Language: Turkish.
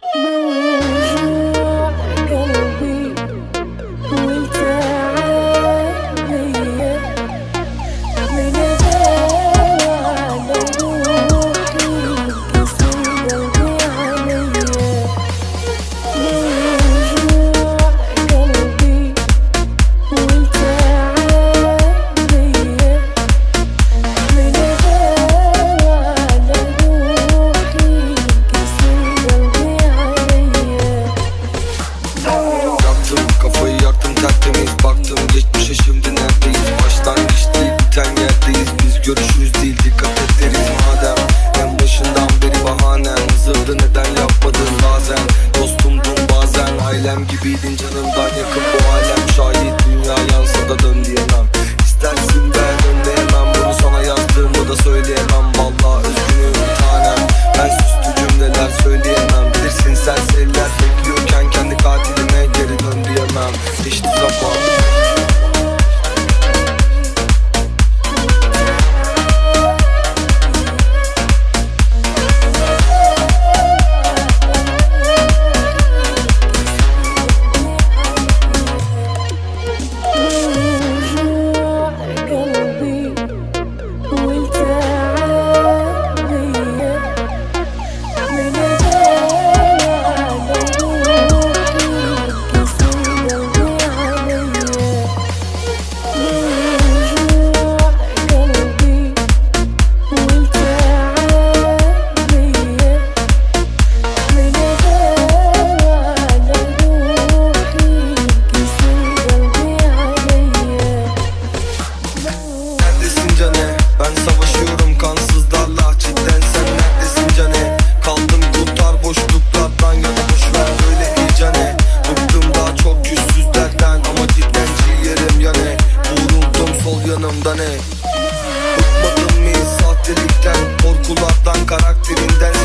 Bye. Görüşürüz değil dikkat ederiz madem. En başından beri bahanen Zırdı neden yapmadın bazen? Dostumdun bazen ailem gibiydin canımdan yakın bu alem. Şahit dünya yansa da dön diyemem. İstersin ben dön diyemem Bunu sana yazdığımı da söyleyemem. Vallahi üzgünüm tanem Ben süslü cümleler söyleyemem. Bilirsin sen sevgiler bekliyorken Kendi katiline geri dön diyemem. İşte zaman Korkulardan